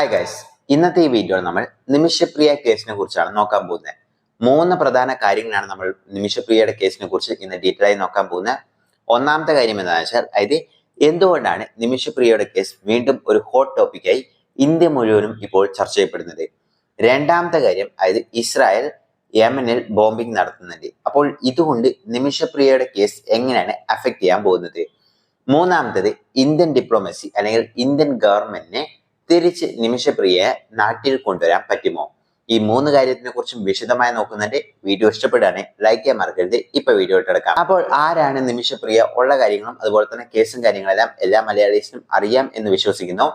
Hi guys ഇന്നത്തെ ഈ വീഡിയോയിൽ നമ്മൾ നിമിഷപ്രിയ കേസിനെ കുറിച്ചാണ് നോക്കാൻ പോകുന്നത്. മൂന്ന് പ്രധാന കാര്യങ്ങളാണ് നമ്മൾ നിമിഷപ്രിയയുടെ കേസിനെ കുറിച്ച് ഇന്ന് ഡീറ്റെയിൽ ആയി നോക്കാൻ പോകുന്നത്. ഒന്നാമത്തെ കാര്യം എന്താണെന്ന് വെച്ചാൽ അതായത് എന്തുകൊണ്ടാണ് നിമിഷപ്രിയയുടെ കേസ് വീണ്ടും ഒരു ഹോട്ട് ടോപ്പിക്കായി ഇന്ത്യ മുഴുവനും ഇപ്പോൾ ചർച്ച ചെയ്യപ്പെടുന്നത്? രണ്ടാമത്തെ കാര്യം അതായത് ഇസ്രായേൽ യമനിൽ ബോംബിംഗ് നടത്തുന്നുണ്ട്. അപ്പോൾ ഇതുകൊണ്ട് നിമിഷപ്രിയയുടെ കേസ് എങ്ങനെയാണ് അഫക്റ്റ് ചെയ്യാൻ പോകുന്നത്? മൂന്നാമത്തത് ഇന്ത്യൻ ഡിപ്ലോമസി അല്ലെങ്കിൽ ഇന്ത്യൻ ഗവൺമെന്റിനെ തിരിച്ച് നിമിഷപ്രിയയെ നാട്ടിൽ കൊണ്ടുവരാൻ പറ്റുമോ? ഈ മൂന്ന് കാര്യത്തിനെ കുറിച്ചും വിശദമായി നോക്കുന്നുണ്ട് വീഡിയോ ഇഷ്ടപ്പെടുകയാണെങ്കിൽ ലൈക്ക് ചെയ്യാൻ മറക്കരുത്. ഇപ്പൊ വീഡിയോ ഇട്ടെടുക്കാം അപ്പോൾ ആരാണ് നിമിഷപ്രിയ? ഉള്ള കാര്യങ്ങളും അതുപോലെ തന്നെ കേസും കാര്യങ്ങളെല്ലാം എല്ലാ മലയാളീസിനും അറിയാം എന്ന് വിശ്വസിക്കുന്നു.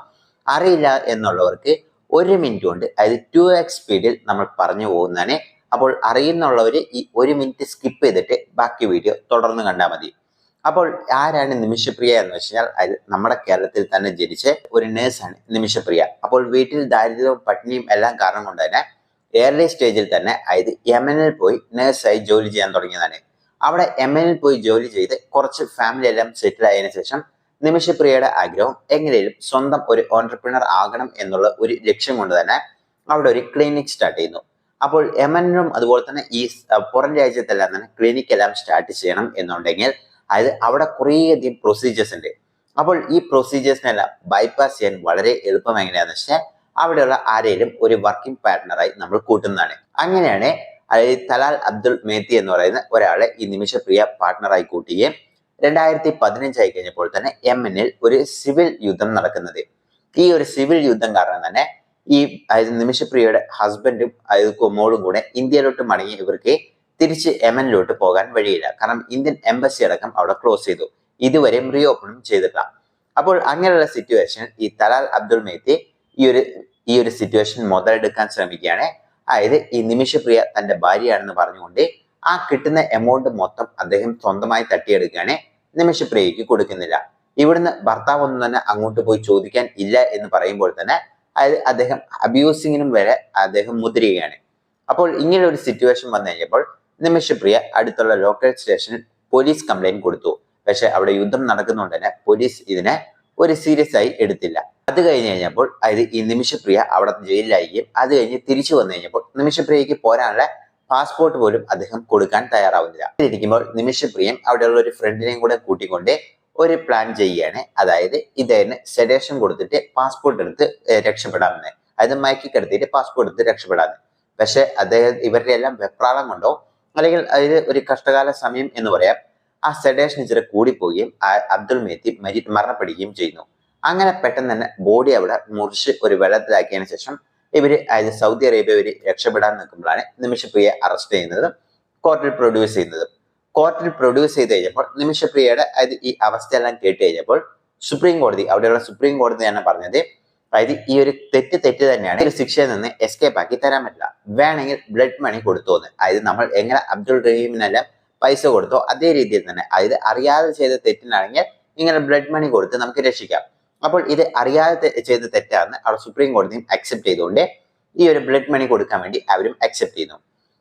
അറിയില്ല എന്നുള്ളവർക്ക് ഒരു മിനിറ്റ് കൊണ്ട് അതായത് ടു എക്സ് സ്പീഡിൽ നമ്മൾ പറഞ്ഞു പോകുന്നതാണ്. അപ്പോൾ അറിയുന്നുള്ളവർ ഈ ഒരു മിനിറ്റ് സ്കിപ്പ് ചെയ്തിട്ട് ബാക്കി വീഡിയോ തുടർന്ന് കണ്ടാൽ മതി. അപ്പോൾ ആരാണ് നിമിഷപ്രിയ എന്ന് വെച്ചാൽ നമ്മുടെ കേരളത്തിൽ തന്നെ ജനിച്ച ഒരു നേഴ്സാണ് നിമിഷപ്രിയ. അപ്പോൾ വീട്ടിൽ ദാരിദ്ര്യവും പട്ടിണിയും എല്ലാം കാരണം കൊണ്ട് തന്നെ ഏർലി സ്റ്റേജിൽ തന്നെ അതായത് യമനിൽ പോയി നേഴ്സായി ജോലി ചെയ്യാൻ തുടങ്ങിയതാണ്. അവിടെ യമനിൽ പോയി ജോലി ചെയ്ത് കുറച്ച് ഫാമിലി എല്ലാം സെറ്റിൽ ആയതിനു ശേഷം നിമിഷപ്രിയയുടെ ആഗ്രഹം എങ്ങനെയും സ്വന്തം ഒരു ഓൺടർപ്രിനർ ആകണം എന്നുള്ള ഒരു ലക്ഷ്യം കൊണ്ട് തന്നെ അവിടെ ഒരു ക്ലിനിക് സ്റ്റാർട്ട് ചെയ്യുന്നു. അപ്പോൾ യമനിലും അതുപോലെ തന്നെ ഈ പുറം രാജ്യത്തെല്ലാം തന്നെ ക്ലിനിക് എല്ലാം സ്റ്റാർട്ട് ചെയ്യണം എന്നുണ്ടെങ്കിൽ അതായത് അവിടെ കുറേയധികം പ്രൊസീജിയേഴ്സ് ഉണ്ട്. അപ്പോൾ ഈ പ്രൊസീജിയേഴ്സിനെല്ലാം ബൈപ്പാസ് ചെയ്യാൻ വളരെ എളുപ്പം എങ്ങനെയാണെന്ന് വെച്ചാൽ അവിടെയുള്ള ആരെയും ഒരു വർക്കിംഗ് പാർട്ട്ണറായി നമ്മൾ കൂട്ടുന്നതാണ്. അങ്ങനെയാണ് അതായത് തലാൽ അബ്ദുൾ മേത്തി എന്ന് പറയുന്ന ഒരാളെ ഈ നിമിഷപ്രിയ പാർട്ട്ണറായി കൂട്ടുകയും രണ്ടായിരത്തി പതിനഞ്ചായി കഴിഞ്ഞപ്പോൾ തന്നെ യമനിൽ ഒരു സിവിൽ യുദ്ധം നടക്കുന്നത്. ഈ ഒരു സിവിൽ യുദ്ധം കാരണം തന്നെ ഈ അതായത് നിമിഷപ്രിയയുടെ ഹസ്ബൻഡും അതായത് മോളും കൂടെ ഇന്ത്യയിലോട്ട് മടങ്ങി ഇവർക്ക് തിരിച്ച് യമനിലോട്ട് പോകാൻ വഴിയില്ല. കാരണം ഇന്ത്യൻ എംബസി അടക്കം അവിടെ ക്ലോസ് ചെയ്തു. ഇതുവരെയും റീ ഓപ്പണും ചെയ്തിട്ടില്ല. അപ്പോൾ അങ്ങനെയുള്ള സിറ്റുവേഷൻ ഈ തലാൽ അബ്ദുൾ മേത്തി ഈ ഒരു ഈ ഒരു സിറ്റുവേഷൻ മുതലെടുക്കാൻ ശ്രമിക്കുകയാണ്. അതായത് ഈ നിമിഷപ്രിയ തന്റെ ഭാര്യയാണെന്ന് പറഞ്ഞുകൊണ്ട് ആ കിട്ടുന്ന എമൗണ്ട് മൊത്തം അദ്ദേഹം സ്വന്തമായി തട്ടിയെടുക്കുകയാണ് നിമിഷപ്രിയക്ക് കൊടുക്കുന്നില്ല. ഇവിടുന്ന് ഭർത്താവ് ഒന്നും തന്നെ അങ്ങോട്ട് പോയി ചോദിക്കാൻ ഇല്ല എന്ന് പറയുമ്പോൾ തന്നെ അതായത് അദ്ദേഹം അബ്യൂസിങ്ങിനും വരെ അദ്ദേഹം മുതിരുകയാണ്. അപ്പോൾ ഇങ്ങനെ ഒരു സിറ്റുവേഷൻ വന്നു കഴിഞ്ഞപ്പോൾ നിമിഷപ്രിയ അടുത്തുള്ള ലോക്കൽ സ്റ്റേഷനിൽ പോലീസ് കംപ്ലൈന്റ് കൊടുത്തു. പക്ഷെ അവിടെ യുദ്ധം നടക്കുന്നുണ്ട് തന്നെ പോലീസ് ഇതിനെ ഒരു സീരിയസ് ആയി എടുത്തില്ല. അത് കഴിഞ്ഞ് കഴിഞ്ഞപ്പോൾ അതായത് ഈ നിമിഷപ്രിയ അവിടെ ജയിലിലായിരിക്കും. അത് കഴിഞ്ഞ് തിരിച്ചു വന്നു കഴിഞ്ഞപ്പോൾ നിമിഷപ്രിയക്ക് പോരാനുള്ള പാസ്പോർട്ട് പോലും അദ്ദേഹം കൊടുക്കാൻ തയ്യാറാവുന്നില്ല. ഇരിക്കുമ്പോൾ നിമിഷപ്രിയം അവിടെയുള്ള ഒരു ഫ്രണ്ടിനെയും കൂടെ കൂട്ടിക്കൊണ്ട് ഒരു പ്ലാൻ ചെയ്യുകയാണ്. അതായത് ഇദ്ദേഹത്തിന് സെഡേഷൻ കൊടുത്തിട്ട് പാസ്പോർട്ട് എടുത്ത് രക്ഷപ്പെടാമെന്ന്. അതായത് മയക്കി കിടത്തിയിട്ട് പാസ്പോർട്ട് എടുത്ത് രക്ഷപ്പെടാമെന്ന്. പക്ഷെ അദ്ദേഹം ഇവരുടെ എല്ലാം വെപ്രാളം കൊണ്ടോ അല്ലെങ്കിൽ അതിൽ ഒരു കഷ്ടകാല സമയം എന്ന് പറയാം. ആ സെഡേഷൻ ഇച്ചിരി കൂടിപ്പോവുകയും അബ്ദുൾ മേത്തി മരി മരണപ്പെടുകയും ചെയ്യുന്നു. അങ്ങനെ പെട്ടെന്ന് തന്നെ ബോഡി അവിടെ മുറിച്ച് ഒരു വെള്ളത്തിലാക്കിയതിനു ശേഷം ഇവർ അതായത് സൗദി അറേബ്യ ഇവർ രക്ഷപ്പെടാൻ നിൽക്കുമ്പോഴാണ് നിമിഷപ്രിയ അറസ്റ്റ് ചെയ്യുന്നത് കോർട്ടിൽ പ്രൊഡ്യൂസ് ചെയ്യുന്നത്. കോർട്ടിൽ പ്രൊഡ്യൂസ് ചെയ്ത് കഴിഞ്ഞപ്പോൾ നിമിഷപ്രിയയുടെ അതായത് ഈ അവസ്ഥയെല്ലാം കേട്ട് കഴിഞ്ഞപ്പോൾ സുപ്രീം കോടതി അവിടെയുള്ള സുപ്രീം കോടതി തന്നെ പറഞ്ഞത് അതായത് ഈ ഒരു തെറ്റ് തെറ്റ് തന്നെയാണ്. ഒരു ശിക്ഷയിൽ നിന്ന് എസ്കേപ്പ് ആക്കി തരാൻ പറ്റില്ല. വേണമെങ്കിൽ ബ്ലഡ് മണി കൊടുത്തു എന്ന്. അതായത് നമ്മൾ എങ്ങനെ അബ്ദുൾ റഹീമിനെല്ലാം പൈസ കൊടുത്തോ അതേ രീതിയിൽ തന്നെ. അതായത് അറിയാതെ ചെയ്ത തെറ്റിനാണെങ്കിൽ ഇങ്ങനെ ബ്ലഡ് മണി കൊടുത്ത് നമുക്ക് രക്ഷിക്കാം. അപ്പോൾ ഇത് അറിയാതെ ചെയ്ത തെറ്റാണെന്ന് അവിടെ സുപ്രീം കോടതിയും അക്സെപ്റ്റ് ചെയ്തുകൊണ്ട് ഈ ഒരു ബ്ലഡ് മണി കൊടുക്കാൻ വേണ്ടി അവരും അക്സെപ്റ്റ് ചെയ്യുന്നു.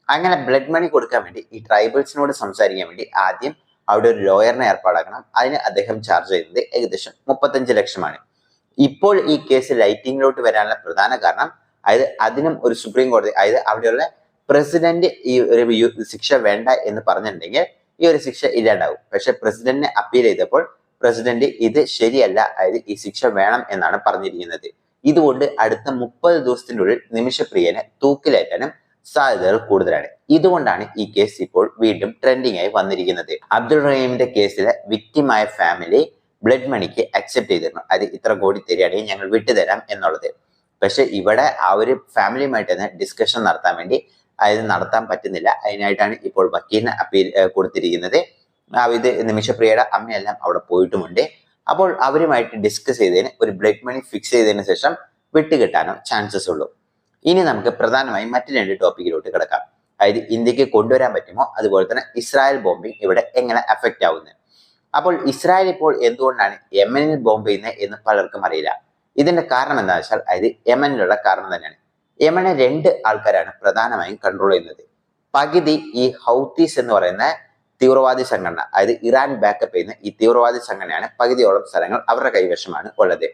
അങ്ങനെ ബ്ലഡ് മണി കൊടുക്കാൻ വേണ്ടി ഈ ട്രൈബൽസിനോട് സംസാരിക്കാൻ വേണ്ടി ആദ്യം അവിടെ ഒരു ലോയറിനെ ഏർപ്പാടാക്കണം. അതിന് അദ്ദേഹം ചാർജ് ചെയ്യുന്നത് ഏകദേശം മുപ്പത്തഞ്ച് ലക്ഷമാണ്. ഇപ്പോൾ ഈ കേസ് ലൈറ്റിങ്ങിലോട്ട് വരാനുള്ള പ്രധാന കാരണം അതായത് അതിനും ഒരു സുപ്രീം കോടതി അതായത് അവിടെയുള്ള പ്രസിഡന്റ് ഈ ഒരു ശിക്ഷ വേണ്ട എന്ന് പറഞ്ഞിട്ടുണ്ടെങ്കിൽ ഈ ഒരു ശിക്ഷ ഇല്ലാണ്ടാവും. പക്ഷെ പ്രസിഡന്റിനെ അപ്പീൽ ചെയ്തപ്പോൾ പ്രസിഡന്റ് ഇത് ശരിയല്ല അതായത് ഈ ശിക്ഷ വേണം എന്നാണ് പറഞ്ഞിരിക്കുന്നത്. ഇതുകൊണ്ട് അടുത്ത മുപ്പത് ദിവസത്തിനുള്ളിൽ നിമിഷപ്രിയനെ തൂക്കിലേറ്റാനും സാധ്യതകൾ കൂടുതലാണ്. ഇതുകൊണ്ടാണ് ഈ കേസ് ഇപ്പോൾ വീണ്ടും ട്രെൻഡിങ് ആയി വന്നിരിക്കുന്നത്. അബ്ദുൾ റഹീമിന്റെ കേസിലെ വിക്റ്റിമായ ഫാമിലി ബ്ലഡ് മണിക്ക് അക്സെപ്റ്റ് ചെയ്തിരുന്നു. അത് ഇത്ര കോടി തരികയാണെങ്കിൽ ഞങ്ങൾ വിട്ടുതരാം എന്നുള്ളത്. പക്ഷെ ഇവിടെ ആ ഒരു ഫാമിലിയുമായിട്ട് തന്നെ ഡിസ്കഷൻ നടത്താൻ വേണ്ടി അതായത് നടത്താൻ പറ്റുന്നില്ല. അതിനായിട്ടാണ് ഇപ്പോൾ വക്കീലിന് അപ്പീൽ കൊടുത്തിരിക്കുന്നത്. ഇത് നിമിഷപ്രിയയുടെ അമ്മയെല്ലാം അവിടെ പോയിട്ടുമുണ്ട്. അപ്പോൾ അവരുമായിട്ട് ഡിസ്കസ് ചെയ്തതിന് ഒരു ബ്ലഡ് മണി ഫിക്സ് ചെയ്തതിന് ശേഷം വിട്ടുകിട്ടാനോ ചാൻസസ് ഉള്ളൂ. ഇനി നമുക്ക് പ്രധാനമായും മറ്റു രണ്ട് ടോപ്പിക്കിലോട്ട് കിടക്കാം. അതായത് ഇന്ത്യയ്ക്ക് കൊണ്ടുവരാൻ പറ്റുമോ? അതുപോലെ തന്നെ ഇസ്രായേൽ ബോംബിംഗ് ഇവിടെ എങ്ങനെ അഫക്റ്റ് ആവുന്നത് അപ്പോൾ ഇസ്രായേൽ ഇപ്പോൾ എന്തുകൊണ്ടാണ് യമനിൽ ബോംബ് ചെയ്യുന്നത് എന്ന് പലർക്കും അറിയില്ല. ഇതിന്റെ കാരണം എന്താ വെച്ചാൽ അതായത് യമനിലുള്ള കാരണം തന്നെയാണ്. യമനെ രണ്ട് ആൾക്കാരാണ് പ്രധാനമായും കൺട്രോൾ ചെയ്യുന്നത്. പകുതി ഈ ഹൗത്തീസ് എന്ന് പറയുന്ന തീവ്രവാദി സംഘടന അതായത് ഇറാൻ ബാക്കപ്പ് ചെയ്യുന്ന ഈ തീവ്രവാദി സംഘടനയാണ് പകുതിയോളം സ്ഥലങ്ങൾ അവരുടെ കൈവശമാണ് ഉള്ളത്.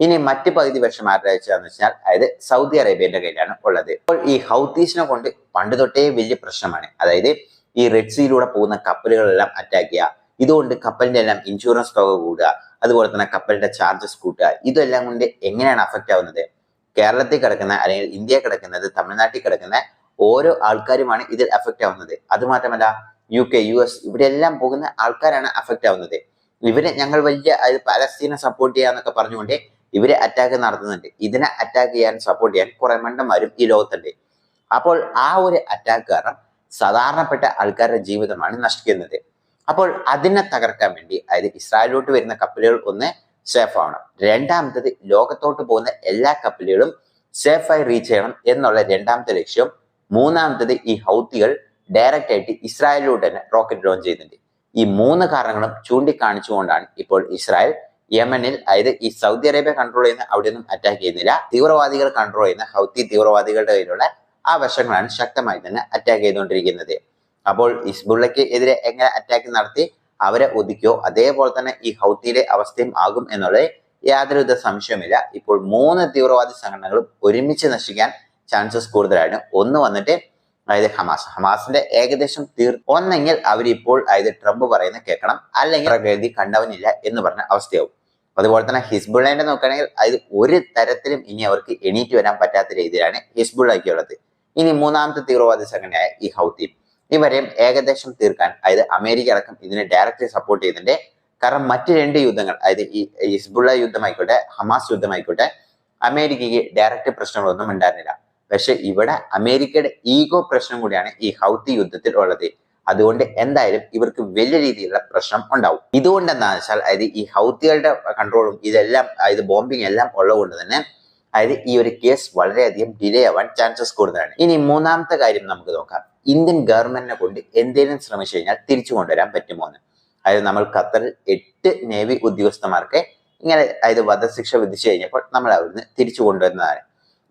ഇനി മറ്റ് പകുതി വർഷം ആരുടെ വെച്ചാന്ന് വെച്ചാൽ അതായത് സൗദി അറേബ്യന്റെ കയ്യിലാണ് ഉള്ളത്. അപ്പോൾ ഈ ഹൗത്തീസിനെ കൊണ്ട് പണ്ട് തൊട്ടേ വലിയ പ്രശ്നമാണ്. അതായത് ഈ റെഡ് സീയിലൂടെ പോകുന്ന കപ്പലുകളെല്ലാം അറ്റാക്ക് ചെയ്യുക ഇതുകൊണ്ട് കപ്പലിന്റെ എല്ലാം ഇൻഷുറൻസ് തുക കൂടുക അതുപോലെ തന്നെ കപ്പലിന്റെ ചാർജസ് കൂട്ടുക ഇതെല്ലാം കൊണ്ട് എങ്ങനെയാണ് അഫക്റ്റ് ആവുന്നത്? കേരളത്തിൽ കിടക്കുന്ന അല്ലെങ്കിൽ ഇന്ത്യ കിടക്കുന്നത് തമിഴ്നാട്ടിൽ കിടക്കുന്ന ഓരോ ആൾക്കാരുമാണ് ഇതിൽ അഫക്റ്റ് ആവുന്നത്. അതുമാത്രമല്ല യു കെ യു എസ് ഇവിടെ എല്ലാം പോകുന്ന ആൾക്കാരാണ് അഫക്റ്റ് ആവുന്നത്. ഇവരെ ഞങ്ങൾ വലിയ പലസ്തീനെ സപ്പോർട്ട് ചെയ്യാന്നൊക്കെ പറഞ്ഞുകൊണ്ട് ഇവരെ അറ്റാക്ക് നടത്തുന്നുണ്ട്. ഇതിനെ അറ്റാക്ക് ചെയ്യാൻ സപ്പോർട്ട് ചെയ്യാൻ കുറെ മണ്ടന്മാരും ഈ ലോകത്തുണ്ട്. അപ്പോൾ ആ ഒരു അറ്റാക്ക് കാരണം സാധാരണപ്പെട്ട ആൾക്കാരുടെ ജീവിതമാണ് നശിക്കുന്നത്. അപ്പോൾ അതിനെ തകർക്കാൻ വേണ്ടി അതായത് ഇസ്രായേലിലോട്ട് വരുന്ന കപ്പലുകൾ ഒന്ന് സേഫ് ആവണം. രണ്ടാമത്തത് ലോകത്തോട്ട് പോകുന്ന എല്ലാ കപ്പലുകളും സേഫായി റീച്ച് ചെയ്യണം എന്നുള്ള രണ്ടാമത്തെ ലക്ഷ്യം. മൂന്നാമത്തത് ഈ ഹൗത്തികൾ ഡയറക്റ്റ് ആയിട്ട് ഇസ്രായേലിലൂടെ തന്നെ റോക്കറ്റ് ലോഞ്ച് ചെയ്യുന്നുണ്ട്. ഈ മൂന്ന് കാരണങ്ങളും ചൂണ്ടിക്കാണിച്ചുകൊണ്ടാണ് ഇപ്പോൾ ഇസ്രായേൽ യമനിൽ അതായത് ഈ സൗദി അറേബ്യ കൺട്രോൾ ചെയ്യുന്ന അവിടെ ഒന്നും അറ്റാക്ക് ചെയ്യുന്നില്ല. തീവ്രവാദികൾ കൺട്രോൾ ചെയ്യുന്ന ഹൗത്തി തീവ്രവാദികളുടെ കയ്യിലുള്ള ആ വശങ്ങളാണ് ശക്തമായി തന്നെ അറ്റാക്ക് ചെയ്തുകൊണ്ടിരിക്കുന്നത്. അപ്പോൾ ഇസ്ബുള്ളയ്ക്ക് എതിരെ എങ്ങനെ അറ്റാക്ക് നടത്തി അവരെ ഒതുക്കിയോ? അതേപോലെ തന്നെ ഈ ഹൗത്തിയിലെ അവസ്ഥയും ആകും എന്നുള്ളത് യാതൊരുവിധ സംശയമില്ല ഇപ്പോൾ മൂന്ന് തീവ്രവാദി സംഘടനകളും ഒരുമിച്ച് നശിക്കാൻ ചാൻസസ് കൂടുതലാണ് ഒന്ന് വന്നിട്ട് അതായത് ഹമാസ്. ഹമാസിന്റെ ഏകദേശം തീർ ഒന്നെങ്കിൽ അവരിപ്പോൾ അതായത് ട്രംപ് പറയുന്ന കേൾക്കണം. അല്ലെങ്കിൽ പ്രകൃതി കണ്ടവനില്ല എന്ന് പറഞ്ഞ അവസ്ഥയാവും. അതുപോലെ തന്നെ ഹിസ്ബുള്ളേന്റെ നോക്കുകയാണെങ്കിൽ അത് ഒരു തരത്തിലും ഇനി അവർക്ക് എണീറ്റ് വരാൻ പറ്റാത്ത രീതിയിലാണ് ഹിസ്ബുള്ളയ്ക്കുള്ളത്. ഇനി മൂന്നാമത്തെ തീവ്രവാദി സംഘടനയായ ഈ ഹൗത്തി. ഇവരെയും ഏകദേശം തീർക്കാൻ അതായത് അമേരിക്ക അടക്കം ഇതിനെ ഡയറക്റ്റ്ലി സപ്പോർട്ട് ചെയ്തിട്ടുണ്ട് കാരണം മറ്റ് രണ്ട് യുദ്ധങ്ങൾ അതായത് ഈ ഹിസ്ബുള്ള യുദ്ധമായിക്കോട്ടെ ഹമാസ് യുദ്ധമായിക്കോട്ടെ അമേരിക്കയ്ക്ക് ഡയറക്റ്റ് പ്രശ്നങ്ങളൊന്നും ഉണ്ടായിരുന്നില്ല. പക്ഷെ ഇവിടെ അമേരിക്കയുടെ ഈഗോ പ്രശ്നം കൂടിയാണ് ഈ ഹൗത്തി യുദ്ധത്തിൽ ഉള്ളത്. അതുകൊണ്ട് എന്തായാലും ഇവർക്ക് വലിയ രീതിയിലുള്ള പ്രശ്നം ഉണ്ടാവും. ഇതുകൊണ്ട് എന്താണെന്ന് വെച്ചാൽ അതായത് ഈ ഹൗത്തികളുടെ കൺട്രോളും ഇതെല്ലാം അതായത് ബോംബിങ് എല്ലാം ഉള്ളതുകൊണ്ട് തന്നെ അതായത് ഈ ഒരു കേസ് വളരെയധികം ഡിലേ ആവാൻ ചാൻസസ് കൂടുതലാണ്. ഇനി മൂന്നാമത്തെ കാര്യം നമുക്ക് നോക്കാം. ഇന്ത്യൻ ഗവൺമെന്റിനെ കൊണ്ട് എന്തെങ്കിലും ശ്രമിച്ചു കഴിഞ്ഞാൽ തിരിച്ചു കൊണ്ടുവരാൻ പറ്റുമോ എന്ന്? അതായത് നമ്മൾ ഖത്തറിൽ എട്ട് നേവി ഉദ്യോഗസ്ഥന്മാർക്ക് ഇങ്ങനെ അതായത് വധശിക്ഷ വിധിച്ചു കഴിഞ്ഞപ്പോൾ നമ്മൾ അവിടുന്ന് തിരിച്ചു കൊണ്ടുവരുന്നതാണ്.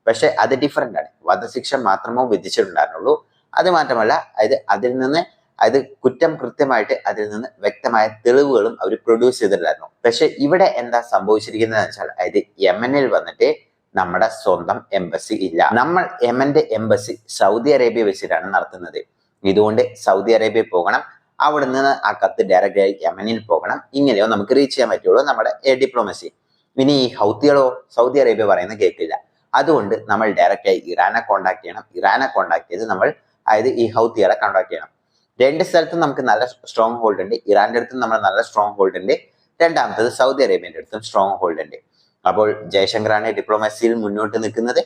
പക്ഷെ അത് ഡിഫറെന്റ് ആണ്. വധശിക്ഷ മാത്രമോ വിധിച്ചിട്ടുണ്ടായിരുന്നുള്ളൂ. അത് മാത്രമല്ല അതായത് അതിൽ നിന്ന് അതായത് കുറ്റം കൃത്യമായിട്ട് അതിൽ നിന്ന് വ്യക്തമായ തെളിവുകളും അവർ പ്രൊഡ്യൂസ് ചെയ്തിട്ടുണ്ടായിരുന്നു. പക്ഷെ ഇവിടെ എന്താ സംഭവിച്ചിരിക്കുന്നത് വെച്ചാൽ അതായത് യമനിൽ വന്നിട്ട് നമ്മുടെ സ്വന്തം എംബസി ഇല്ല. നമ്മൾ യമന്റെ എംബസി സൗദി അറേബ്യ വെച്ചിട്ടാണ് നടത്തുന്നത്. ഇതുകൊണ്ട് സൗദി അറേബ്യ പോകണം. അവിടെ നിന്ന് ആ കത്ത് ഡയറക്റ്റ് ആയി യമനിൽ പോകണം. ഇങ്ങനെയോ നമുക്ക് റീച്ച് ചെയ്യാൻ പറ്റുള്ളൂ നമ്മുടെ ഡിപ്ലോമസി ഇനി ഈ ഹൗത്തികളോ സൗദി അറേബ്യ പറയുന്നത് കേൾക്കില്ല. അതുകൊണ്ട് നമ്മൾ ഡയറക്റ്റ് ആയി ഇറാനെ കോണ്ടാക്ട് ചെയ്യണം. ഇറാനെ കോണ്ടാക്ട് ചെയ്ത് നമ്മൾ അതായത് ഈ ഹൗത്തികളെ കോണ്ടാക്ട് ചെയ്യണം. രണ്ട് സ്ഥലത്തും നമുക്ക് നല്ല സ്ട്രോങ് ഹോൾഡ് ഉണ്ട്. ഇറാന്റെ അടുത്തും നമ്മൾ നല്ല സ്ട്രോങ് ഹോൾഡ് ഉണ്ട്. രണ്ടാമത്തത് സൗദി അറേബ്യന്റെ അടുത്തും സ്ട്രോങ് ഹോൾഡ് ഉണ്ട്. അപ്പോൾ ജയശങ്കറാണ് ഡിപ്ലോമസിയിൽ മുന്നോട്ട് നിൽക്കുന്നത്.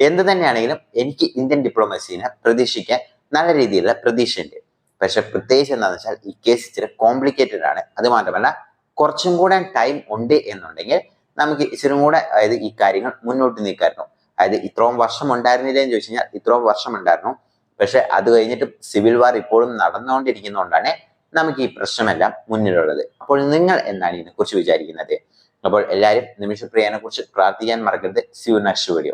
എന്ത് തന്നെയാണെങ്കിലും എനിക്ക് ഇന്ത്യൻ ഡിപ്ലോമസിനെ പ്രതീക്ഷിക്കാൻ നല്ല രീതിയിലുള്ള പ്രതീക്ഷയുണ്ട് പക്ഷെ പ്രത്യേകിച്ച് എന്താണെന്ന് വെച്ചാൽ ഈ കേസ് ഇച്ചിരി കോംപ്ലിക്കേറ്റഡ് ആണ്. അത് മാത്രമല്ല കുറച്ചും കൂടെ ടൈം ഉണ്ട് എന്നുണ്ടെങ്കിൽ നമുക്ക് ഇച്ചിരി കൂടെ അതായത് ഈ കാര്യങ്ങൾ മുന്നോട്ട് നീക്കായിരുന്നു അതായത് ഇത്രയും വർഷം ഉണ്ടായിരുന്നില്ല എന്ന് ചോദിച്ചു കഴിഞ്ഞാൽ ഇത്രയും വർഷം ഉണ്ടായിരുന്നു. പക്ഷെ അത് കഴിഞ്ഞിട്ട് സിവിൽ വാർ ഇപ്പോഴും നടന്നുകൊണ്ടിരിക്കുന്നതുകൊണ്ടാണ് നമുക്ക് ഈ പ്രശ്നമെല്ലാം മുന്നിലുള്ളത്. അപ്പോൾ നിങ്ങൾ എന്താണ് ഇതിനെക്കുറിച്ച് വിചാരിക്കുന്നത്? അപ്പോൾ എല്ലാവരും നിമിഷപ്രിയനെ കുറിച്ച് പ്രാർത്ഥിക്കാൻ മറക്കരുത്. C you next video